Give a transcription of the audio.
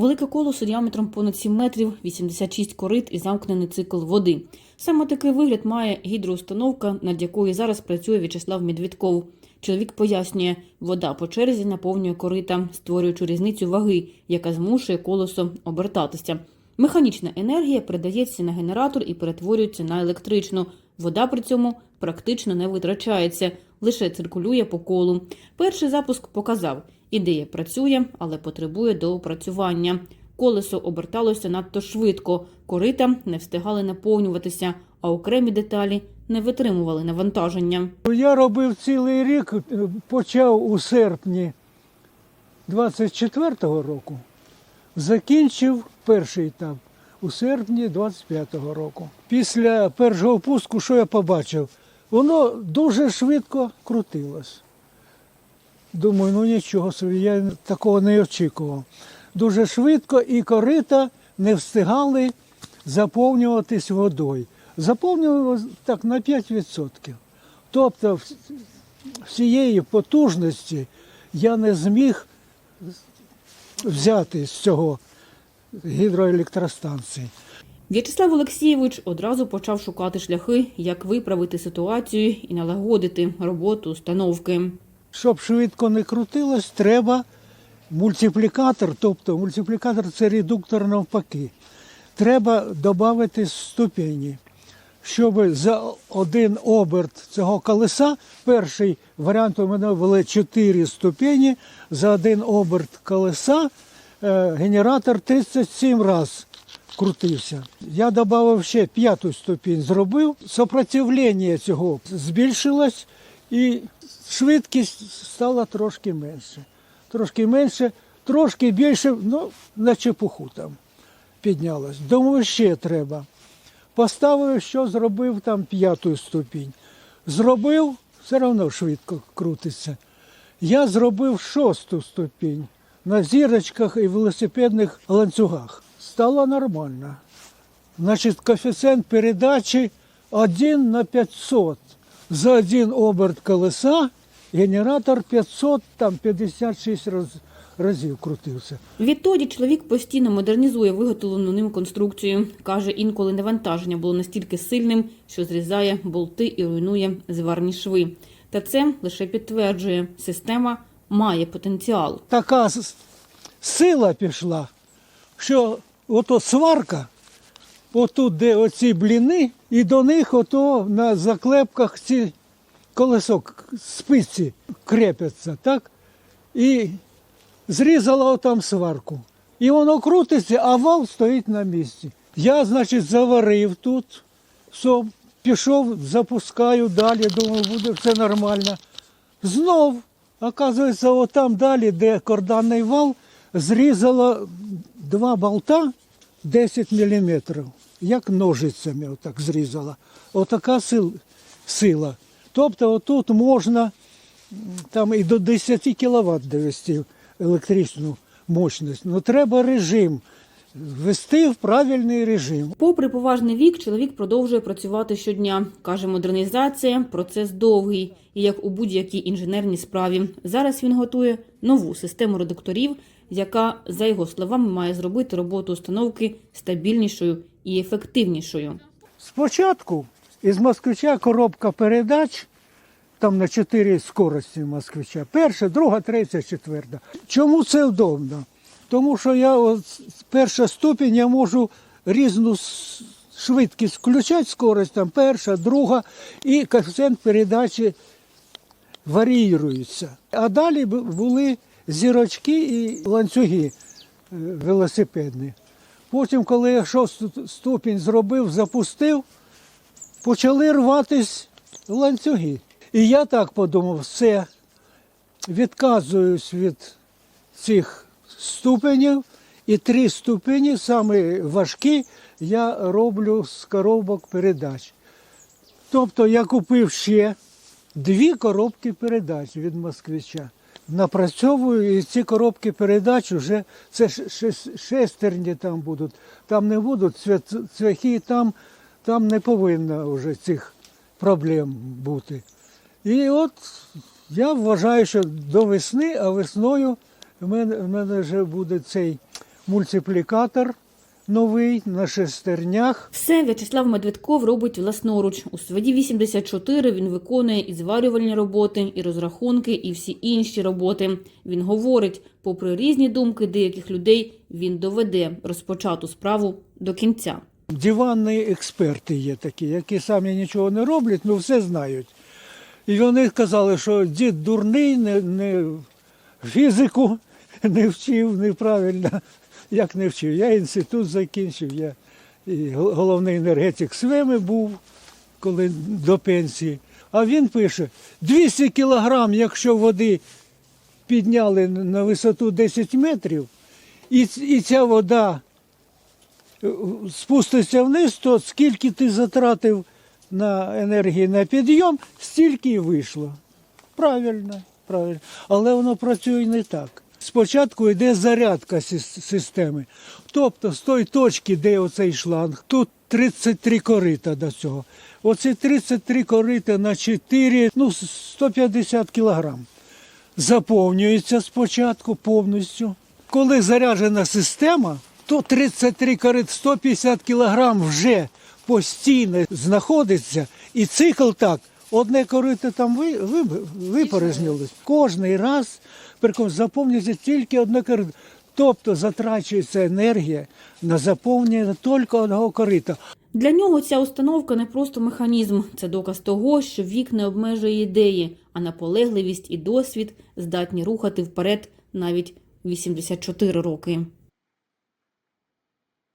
Велике колесо діаметром понад 7 метрів, 86 корит і замкнений цикл води. Саме такий вигляд має гідроустановка, над якою зараз працює В'ячеслав Медвідков. Чоловік пояснює, вода по черзі наповнює корита, створюючи різницю ваги, яка змушує колесо обертатися. Механічна енергія передається на генератор і перетворюється на електричну. Вода при цьому практично не витрачається, лише циркулює по колу. Перший запуск показав, ідея працює, але потребує доопрацювання. Колесо оберталося надто швидко, корита не встигали наповнюватися, а окремі деталі не витримували навантаження. Я робив цілий рік, е, почав у серпні 24-го року, закінчив перший етап у серпні 25-го року. Після першого пуску, що я побачив, воно дуже швидко крутилось. Думаю, ну нічого собі, я такого не очікував. Дуже швидко і корита не встигали заповнюватись водою. Заповнювалося так на 5%. Тобто всієї потужності я не зміг взяти з цього гідроелектростанції. В'ячеслав Олексійович одразу почав шукати шляхи, як виправити ситуацію і налагодити роботу установки. Щоб швидко не крутилось, треба мультиплікатор, тобто мультиплікатор це редуктор навпаки. Треба додати ступені, щоб за один оберт цього колеса, перший варіант у мене були 4 ступені, за один оберт колеса е, генератор 37 разів крутився. Я додав ще п'яту ступінь, зробив. Сопротивлення цього збільшилось і швидкість стала трошки менше. Трошки менше, трошки більше, ну, на чепуху там піднялось. Думаю, ще треба. Поставив, що зробив там п'яту ступінь. Зробив, все одно швидко крутиться. Я зробив шосту ступінь на зірочках і велосипедних ланцюгах. Стало нормально. Значить, коефіцієнт передачі 1 на 500. За один оберт колеса генератор 500, там 56 раз, разів крутився. Відтоді чоловік постійно модернізує виготовлену ним конструкцію. Каже, інколи навантаження було настільки сильним, що зрізає болти і руйнує зварні шви. Та це лише підтверджує, система має потенціал. Така сила пішла, що ото сварка, отут, де оці бліни, і до них ото на заклепках ці колесок, спиці крепяться, так? І зрізала отам сварку. І воно крутиться, а вал стоїть на місці. Я, значить, заварив тут, все, пішов, запускаю далі, думаю, буде все нормально. Знов, оказується, отам далі, де карданний вал, зрізало два болта 10 мм, як ножицями отак зрізала. Отака сил, сила. Тобто отут можна там і до 10 кВт довести електричну мощність. Ну треба режим, ввести в правильний режим. Попри поважний вік, чоловік продовжує працювати щодня. Каже, модернізація процес довгий, і як у будь-якій інженерній справі. Зараз він готує нову систему редукторів, яка, за його словами, має зробити роботу установки стабільнішою і ефективнішою. Спочатку із москвича коробка передач, там на чотири скорості москвича. Перша, друга, третя, четверта. Чому це вдобно? Тому що я перша ступінь я можу різну швидкість включати, скорость там перша, друга, і коефіцієнт передачі варіюється. А далі були зірочки і ланцюги е, велосипедні. Потім, коли я шосту ступінь зробив, запустив, почали рватись ланцюги. І я так подумав, все, відказуюсь від цих ступенів, і три ступені, саме важкі, я роблю з коробок передач. Тобто я купив ще дві коробки передач від москвича. Напрацьовую і ці коробки передач вже це шестерні там будуть. Там не будуть цвяхи, там, там не повинно вже цих проблем бути. І от я вважаю, що до весни, а весною в мене, в мене вже буде цей мультиплікатор новий на шестернях. Все В'ячеслав Медведков робить власноруч. У своді 84 він виконує і зварювальні роботи, і розрахунки, і всі інші роботи. Він говорить, попри різні думки деяких людей, він доведе розпочату справу до кінця. Диванні експерти є такі, які самі нічого не роблять, але все знають. І вони казали, що дід дурний, не, не фізику не вчив неправильно. Як не вчив? Я інститут закінчив, я і головний енергетик СВЕМИ був, коли до пенсії. А він пише: 200 кілограм, якщо води підняли на висоту 10 метрів, і, і ця вода спуститься вниз, то скільки ти затратив на енергії на підйом, стільки і вийшло. Правильно, правильно. Але воно працює не так. Спочатку йде зарядка системи. Тобто з тої точки, де оцей шланг, тут 33 корита до цього. Оці 33 корита на 4, ну 150 кілограм заповнюється спочатку повністю. Коли заряджена система, то 33 корит 150 кілограм вже постійно знаходиться, і цикл так. Одне корито там ви, ви, випорожнилось. Кожний раз приком заповнюється тільки одне корито. Тобто затрачується енергія на заповнення тільки одного корита. Для нього ця установка не просто механізм, це доказ того, що вік не обмежує ідеї, а наполегливість і досвід здатні рухати вперед навіть 84 роки.